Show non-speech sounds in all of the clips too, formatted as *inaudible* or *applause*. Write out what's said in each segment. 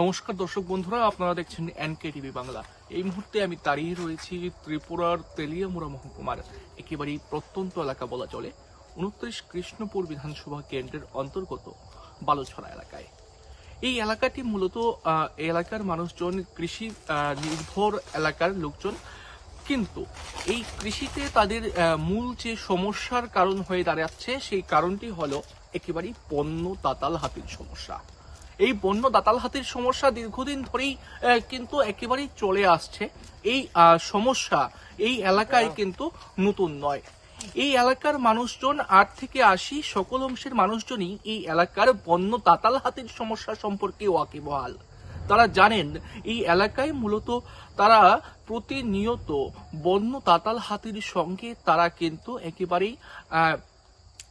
নমস্কার দর্শক বন্ধুরা, আপনারা দেখছেন এনকে টিভি বাংলা। এই মুহূর্তে আমি দাঁড়িয়ে রয়েছি ত্রিপুরার তেলিয়ামুড়া মহকুমার। একেবারেই প্রত্যন্ত এলাকা বলা চলে। উনত্রিশ কৃষ্ণপুর বিধানসভা কেন্দ্রের অন্তর্গত বালুছড়া এলাকায়। এই এলাকাটি মূলত এলাকার মানুষজন, কৃষি নির্ভর এলাকার লোকজন। কিন্তু এই কৃষিতে তাদের মূল যে সমস্যার কারণ হয়ে দাঁড়াচ্ছে, সেই কারণটি হলো একেবারেই পণ্য তাতাল হাতির সমস্যা। এই বন্য দাতাল হাতির সমস্যা দীর্ঘদিন ধরেই কিন্তু একেবারেই চলে আসছে। এই সমস্যা এই এলাকায় কিন্তু নতুন নয়। এই এলাকার মানুষজন আট থেকে আশি সকল অংশের মানুষজনই এই এলাকার বন্য তাতাল হাতির সমস্যা সম্পর্কে ওয়াকিবহাল। তারা জানেন এই এলাকায় মূলত তারা প্রতিনিয়ত বন্য তাতাল হাতির সঙ্গে তারা কিন্তু একেবারেই আহ,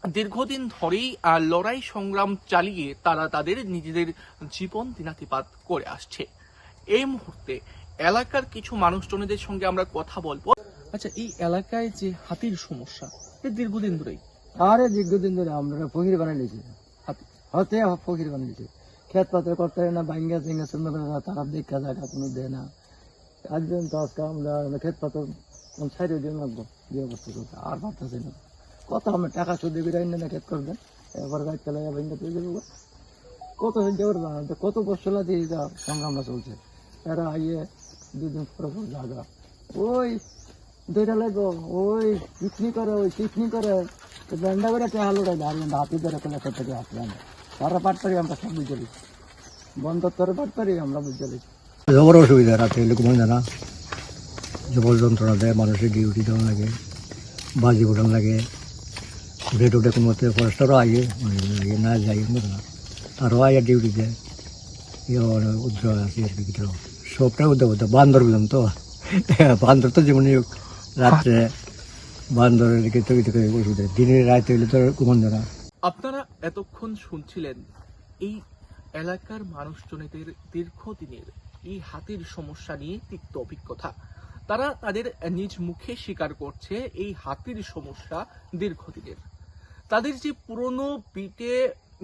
দীর্ঘদিন ধরেই লড়াই সংগ্রাম চালিয়ে তারা তাদের নিজেদের জীবন দিনাতিপাত করে আসছে। এই মুহূর্তে এলাকার কিছু মানুষজনদের সঙ্গে আমরা কথা বলব। আচ্ছা এই এলাকায় যে হাতির সমস্যা দীর্ঘদিন ধরেই? আরে দীর্ঘদিন ধরে আমরা ফকির বানাই নিয়েছি। হাতি। ফকির বানিয়েছি খেত পাত্র করতে না ভাঙ্গা চিঙ্গা সুন্দর তারা দেখা জায়গা কোনো দেয় না। আজ পর্যন্ত আজকে আমরা খেত পাত্র সাইডে দিয়ে রাখব যে অবস্থা করছে আর পারতেছি না। কত আমরা টাকা শুধু করে আইন না খেত করবেন। এবার গাছ চালাই ভাঙ্গা তুলে দেবো। কত না কত বছর এই যা সংগ্রামটা চলছে। এরা আইয়ে দুদিন পর পর জায়গা ওই, দুইটা লাগো, ওই, পিকনিক করে, ওই পিকনিক করে। ব্যান্ডা করে টেহাল উড়াই দাঁড়িয়ে হাতি ধরে কোলে থেকে আসলাম তারা পাটপারি আমরা সব বুঝে বন্ধ করে পাটপারি আমরা বুঝে জবর অসুবিধা, রাতে ঘুমান জানা জবর যন্ত্রণা দেয়, মানুষের ডিউটি দেওয়া লাগে, বাজি ফোটান লাগে। উঠে টুটে কোনো মতে ফরেস্টারও আগে আগে না যাই না আগে ডিউটি দেয় ইয়ে উদ্যোগ আছে আর কি কিছু সবটাই উদ্যোগ হতো বান্দর বুঝলাম তো? *laughs* বান্দর তো যেমনই হোক, রাত্রে বান্দরের দিকে তো কিছু অসুবিধা দিনে রাতে তো ঘুমান জানা আপনারা এতক্ষণ শুনছিলেন এই এলাকার মানুষজনেদের দীর্ঘদিনের এই হাতির সমস্যা নিয়ে তিক্ত অভিজ্ঞতা। তারা তাদের নিজ মুখে স্বীকার করছে এই হাতির সমস্যা দীর্ঘদিনের। তাদের যে পুরনো পিটে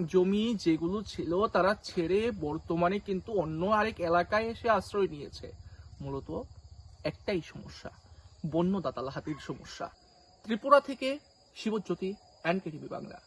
জমি যেগুলো ছিল, তারা ছেড়ে বর্তমানে কিন্তু অন্য আরেক এলাকায় এসে আশ্রয় নিয়েছে। মূলত একটাই সমস্যা বন্য দাতাল হাতির সমস্যা। ত্রিপুরা থেকে শিবজ্যোতি অ্যান্ড এনকেটিভি বাংলা।